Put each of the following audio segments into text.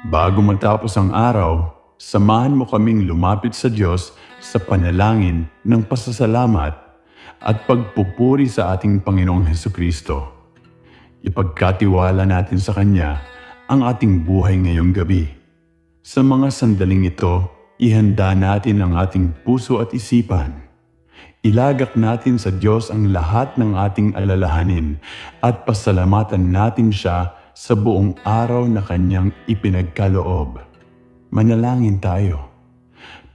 Bago matapos ang araw, samahan mo kaming lumapit sa Diyos sa panalangin ng pasasalamat at pagpupuri sa ating Panginoong Heso Kristo. Ipagkatiwala natin sa Kanya ang ating buhay ngayong gabi. Sa mga sandaling ito, ihanda natin ang ating puso at isipan. Ilagak natin sa Diyos ang lahat ng ating alalahanin at pasalamatan natin siya sa buong araw na Kanyang ipinagkaloob. Manalangin tayo.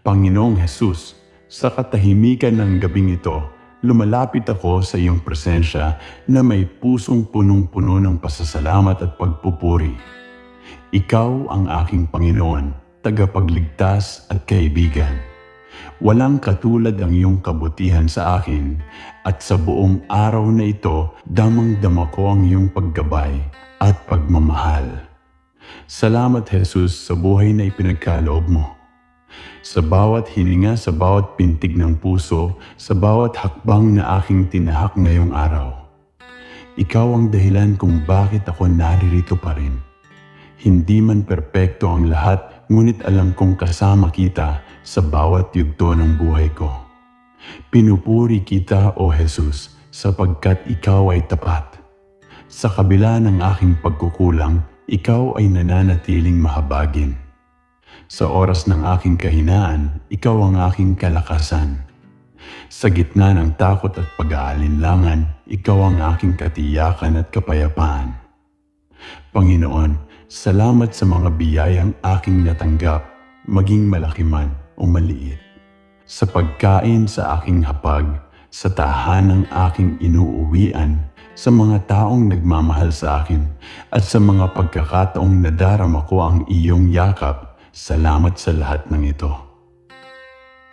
Panginoong Hesus, sa katahimikan ng gabing ito, lumalapit ako sa iyong presensya na may pusong punong-puno ng pasasalamat at pagpupuri. Ikaw ang aking Panginoon, tagapagligtas at kaibigan. Walang katulad ang iyong kabutihan sa akin at sa buong araw na ito damang-dama ko ang iyong paggabay at pagmamahal. Salamat Jesus sa buhay na ipinagkaloob mo. Sa bawat hininga, sa bawat pintig ng puso, sa bawat hakbang na aking tinahak ngayong araw. Ikaw ang dahilan kung bakit ako naririto pa rin. Hindi man perpekto ang lahat, ngunit alam kong kasama kita sa bawat yugto ng buhay ko. Pinupuri kita, O Jesus, sapagkat ikaw ay tapat. Sa kabila ng aking pagkukulang, ikaw ay nananatiling mahabagin. Sa oras ng aking kahinaan, ikaw ang aking kalakasan. Sa gitna ng takot at pag-aalinlangan, ikaw ang aking katiyakan at kapayapaan. Panginoon, salamat sa mga biyayang aking natanggap, maging malaki man o maliit. Sa pagkain sa aking hapag, sa tahanang aking inuuwian, sa mga taong nagmamahal sa akin, at sa mga pagkakataong nadarama ko ang iyong yakap, salamat sa lahat ng ito.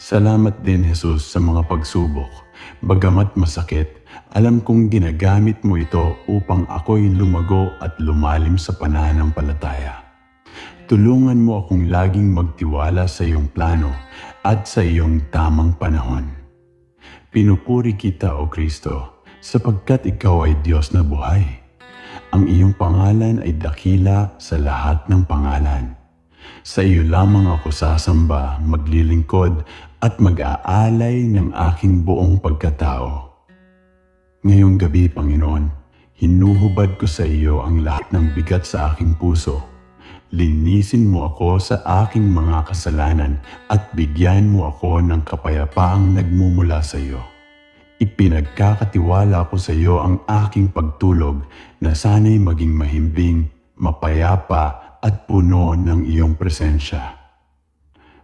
Salamat din Jesus sa mga pagsubok. Bagamat masakit, alam kong ginagamit mo ito upang ako'y lumago at lumalim sa pananampalataya. Tulungan mo akong laging magtiwala sa iyong plano at sa iyong tamang panahon. Pinupuri kita, O Kristo, sapagkat ikaw ay Diyos na buhay. Ang iyong pangalan ay dakila sa lahat ng pangalan. Sa iyo lamang ako sasamba, maglilingkod at mag-aalay ng aking buong pagkatao. Ngayong gabi, Panginoon, hinuhubad ko sa iyo ang lahat ng bigat sa aking puso. Linisin mo ako sa aking mga kasalanan at bigyan mo ako ng kapayapaang nagmumula sa iyo. Ipinagkakatiwala ko sa iyo ang aking pagtulog na sana'y maging mahimbing, mapayapa at puno ng iyong presensya.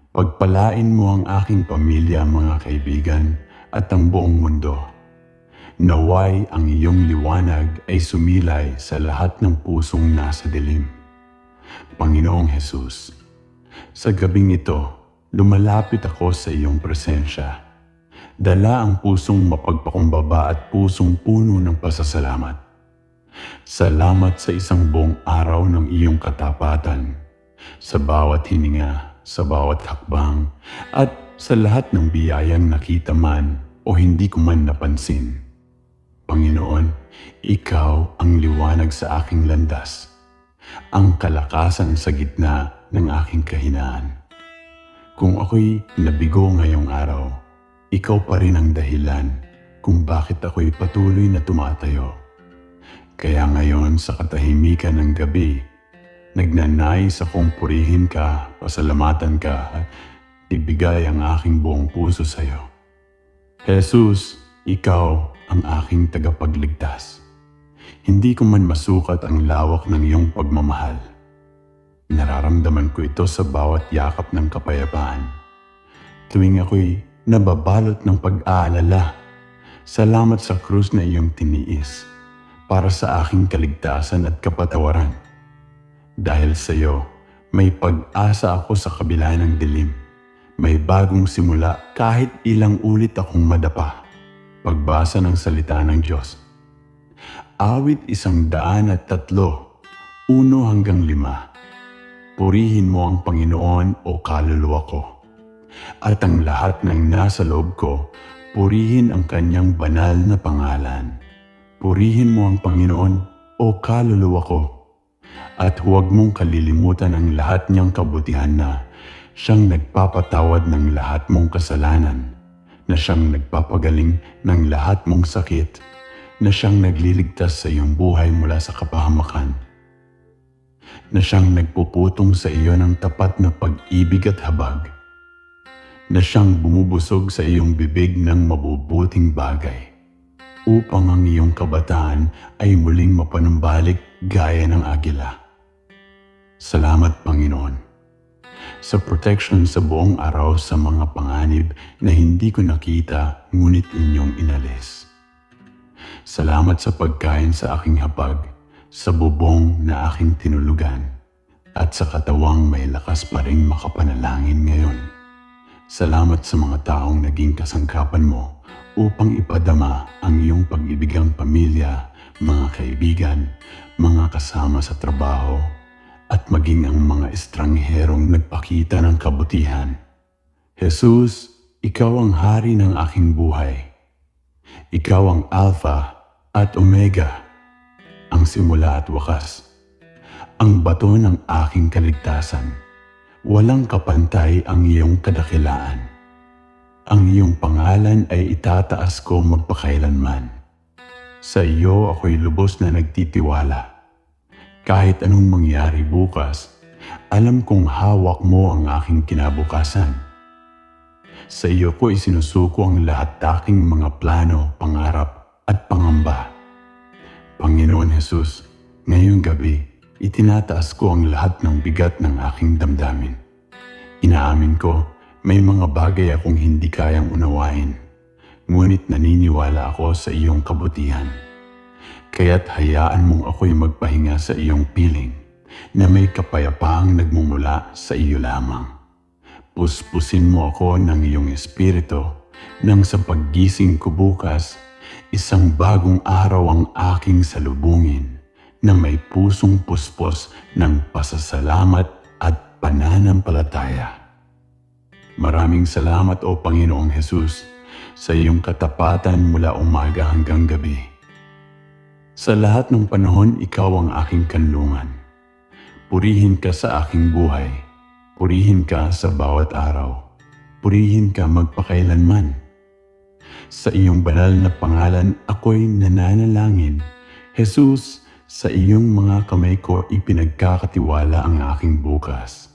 Pagpalain mo ang aking pamilya, mga kaibigan, at ang buong mundo. Naway ang iyong liwanag ay sumilay sa lahat ng pusong nasa dilim. Panginoong Hesus, sa gabing ito, lumalapit ako sa iyong presensya. Dala ang pusong mapagpakumbaba at pusong puno ng pasasalamat. Salamat sa isang buong araw ng iyong katapatan, sa bawat hininga, sa bawat hakbang, at sa lahat ng biyayang nakita man o hindi ko man napansin. Panginoon, Ikaw ang liwanag sa aking landas, ang kalakasan sa gitna ng aking kahinaan. Kung ako'y nabigo ngayong araw, ikaw pa rin ang dahilan kung bakit ako'y patuloy na tumatayo. Kaya ngayon sa katahimikan ng gabi, nagnanais akong purihin ka, pasalamatan ka, at ibigay ang aking buong puso sa iyo. Jesus, ikaw ang aking tagapagligtas. Hindi ko man masukat ang lawak ng iyong pagmamahal. Nararamdaman ko ito sa bawat yakap ng kapayapaan. Tuwing ako'y nababalot ng pag-aalala, salamat sa krus na iyong tiniis para sa aking kaligtasan at kapatawaran. Dahil sa iyo, may pag-asa ako sa kabila ng dilim. May bagong simula kahit ilang ulit akong madapa. Pagbasa ng salita ng Diyos. Awit isang daan at tatlo, uno hanggang lima. Purihin mo ang Panginoon o kaluluwa ko. At ang lahat ng nasa loob ko, purihin ang kanyang banal na pangalan. Purihin mo ang Panginoon o kaluluwa ko. At huwag mong kalilimutan ang lahat niyang kabutihan na siyang nagpapatawad ng lahat mong kasalanan, na siyang nagpapagaling ng lahat mong sakit, na siyang nagliligtas sa iyong buhay mula sa kapahamakan, na siyang nagpuputong sa iyo ng tapat na pag-ibig at habag, na siyang bumubusog sa iyong bibig ng mabubuting bagay upang ang iyong kabataan ay muling mapanumbalik gaya ng agila. Salamat Panginoon sa protection sa buong araw sa mga panganib na hindi ko nakita ngunit inyong inalis. Salamat sa pagkain sa aking hapag, sa bubong na aking tinulugan, at sa katawang may lakas pa rin makapanalangin ngayon. Salamat sa mga taong naging kasangkapan mo upang ipadama ang iyong pag-ibigang pamilya, mga kaibigan, mga kasama sa trabaho, at maging ang mga estrangherong nagpakita ng kabutihan. Jesus, ikaw ang hari ng aking buhay. Ikaw ang Alpha at Omega, ang simula at wakas, ang bato ng aking kaligtasan. Walang kapantay ang iyong kadakilaan. Ang iyong pangalan ay itataas ko magpakailanman. Sa iyo ako'y lubos na nagtitiwala. Kahit anong mangyari bukas, alam kong hawak mo ang aking kinabukasan. Sa iyo ko isinusuko ang lahat aking mga plano, pangarap at pangamba. Panginoon Jesus, ngayong gabi, itinataas ko ang lahat ng bigat ng aking damdamin. Inaamin ko, may mga bagay akong hindi kayang unawain, ngunit naniniwala ako sa iyong kabutihan. Kaya't hayaan mong ako'y magpahinga sa iyong piling na may kapayapaang nagmumula sa iyo lamang. Puspusin mo ako ng iyong espiritu nang sa paggising ko bukas, isang bagong araw ang aking salubungin na may pusong puspos ng pasasalamat at pananampalataya. Maraming salamat o Panginoong Hesus sa iyong katapatan mula umaga hanggang gabi. Sa lahat ng panahon, ikaw ang aking kanlungan. Purihin ka sa aking buhay. Purihin ka sa bawat araw. Purihin ka magpakailanman. Sa iyong banal na pangalan, ako'y nananalangin. Jesus, sa iyong mga kamay ko ipinagkakatiwala ang aking bukas.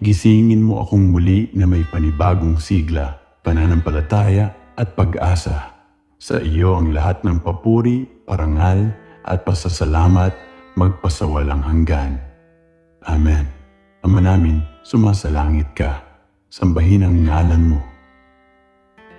Gisingin mo akong muli na may panibagong sigla, pananampalataya at pag-asa. Sa iyo ang lahat ng papuri, parangal at pasasalamat magpasawalang hanggan. Amen. Ama namin, sumasalangit ka. Sambahin ang ngalan mo.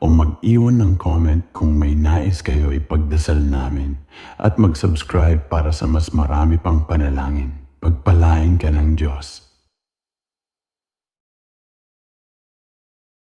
o mag-iwan ng comment kung may nais kayo ipagdasal namin at mag-subscribe para sa mas marami pang panalangin. Pagpalain ka ng Diyos.